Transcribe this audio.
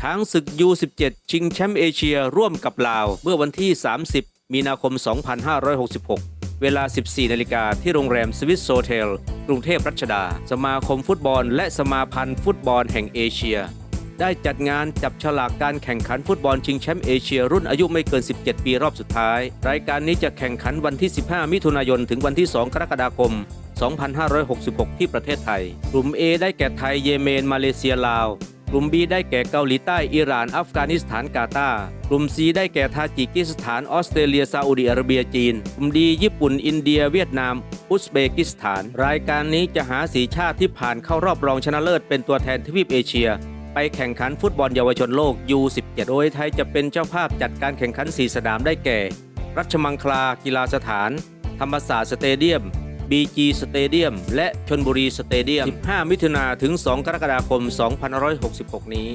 ช้างศึก U17 ชิงแชมป์เอเชียร่วมกับลาว เมื่อวันที่ 30 มีนาคม 2566 เวลา 14 นาฬิกาที่โรงแรมสวิสโซเทล กรุงเทพรัชดา สมาคมฟุตบอล และสมาพันธ์ฟุตบอลแห่งเอเชีย ได้จัดงานจับฉลากการแข่งขันฟุตบอลชิงแชมป์เอเชียรุ่นอายุไม่เกิน 17 ปีรอบสุดท้าย รายการนี้จะแข่งขันวันที่ 15 มิถุนายน ถึงวันที่ 2 กรกฎาคม2566 ที่ประเทศไทย กลุ่ม A ได้แก่ไทย เยเมน มาเลเซีย ลาว กลุ่ม B ได้แก่เกาหลีใต้ อิหร่าน อัฟกานิสถาน กาตาร์ กลุ่ม C ได้แก่ทาจิกิสถาน ออสเตรเลีย ซาอุดิอาระเบีย จีน กลุ่ม D ญี่ปุ่น อินเดีย เวียดนาม อุซเบกิสถาน รายการนี้จะหาสีชาติที่ผ่านเข้ารอบรองชนะเลิศเป็นตัวแทนทวีปเอเชีย ไปแข่งขันฟุตบอลเยาวชนโลก U17 โดยไทยจะเป็นเจ้าภาพจัดการแข่งขัน 4 สนามได้แก่ รัชมังคลา กีฬาสถาน ธรรมศาสตร์สเตเดียม BG สเตเดียมและชนบุรีสเตเดียม 15 มิถุนาถึง 2 กรกฎาคม 2566 นี้